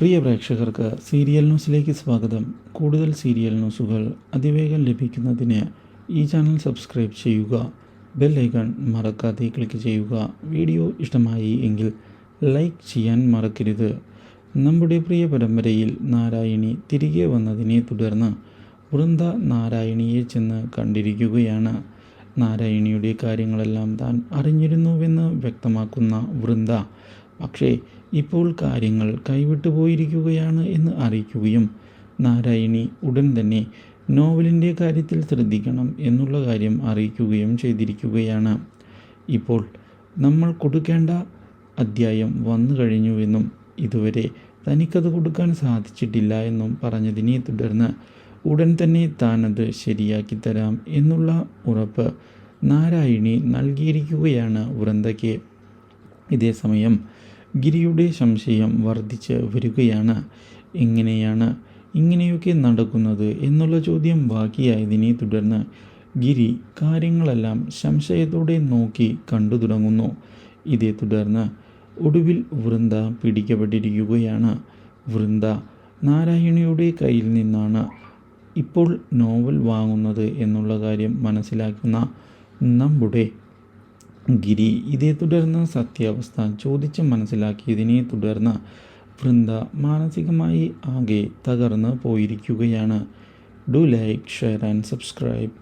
പ്രിയ പ്രേക്ഷകർക്ക് സീരിയൽ ന്യൂസിലേക്ക് സ്വാഗതം. കൂടുതൽ സീരിയൽ ന്യൂസുകൾ അതിവേഗം ലഭിക്കുന്നതിന് ഈ ചാനൽ സബ്സ്ക്രൈബ് ചെയ്യുക ബെൽ ഐക്കൺ മറക്കാതെ ക്ലിക്ക് ചെയ്യുക. വീഡിയോ ഇഷ്ടമായി എങ്കിൽ ലൈക്ക് ചെയ്യാൻ മറക്കരുത്. നമ്മുടെ പ്രിയ പരമ്പരയിൽ നാരായണി തിരികെ വന്നതിനെ തുടർന്ന് വൃന്ദ നാരായണിയെ ചെന്ന് കണ്ടിരിക്കുകയാണ്. നാരായണിയുടെ കാര്യങ്ങളെല്ലാം താൻ അറിഞ്ഞിരുന്നുവെന്ന് വ്യക്തമാക്കുന്ന വൃന്ദ പക്ഷേ ഇപ്പോൾ കാര്യങ്ങൾ കൈവിട്ടു പോയിരിക്കുകയാണ് എന്ന് അറിയിക്കുകയും നാരായണി ഉടൻ തന്നെ നോവലിന്റെ കാര്യത്തിൽ ശ്രദ്ധിക്കണം എന്നുള്ള കാര്യം അറിയിക്കുകയും ചെയ്തിരിക്കുകയാണ്. ഇപ്പോൾ നമ്മൾ കൊടുക്കേണ്ട അധ്യായം വന്നു കഴിഞ്ഞുവെന്നും ഇതുവരെ തനിക്കത് കൊടുക്കാൻ സാധിച്ചിട്ടില്ല എന്നും പറഞ്ഞതിനെ തുടർന്ന് ഉടൻ തന്നെ താനത് ശരിയാക്കി തരാം എന്നുള്ള ഉറപ്പ് നാരായണി നൽകിയിരിക്കുകയാണ് വൃന്ദയ്ക്ക് ഇതേസമയം ഗിരിയുടെ സംശയം വർദ്ധിച്ച് വരികയാണ്. എങ്ങനെയാണ് ഇങ്ങനെയൊക്കെ നടക്കുന്നത്? എന്നുള്ള ചോദ്യം ബാക്കിയായതിനെ തുടർന്ന് ഗിരി കാര്യങ്ങളെല്ലാം സംശയത്തോടെ നോക്കി കണ്ടു തുടങ്ങുന്നു. ഇതേ തുടർന്ന് ഒടുവിൽ വൃന്ദ പിടിക്കപ്പെട്ടിരിക്കുകയാണ്. വൃന്ദ നാരായണിയുടെ കയ്യിൽ നിന്നാണ് ഇപ്പോൾ നോവൽ വാങ്ങുന്നത് എന്നുള്ള കാര്യം മനസ്സിലാക്കുന്ന നമ്മുടെ ഗിരി ഇതേ തുടർന്ന് സത്യാവസ്ഥ ചോദിച്ച് മനസ്സിലാക്കിയതിനെ തുടർന്ന് വൃന്ദ മാനസികമായി ആകെ തകർന്ന് പോയിരിക്കുകയാണ്. Do like share and subscribe.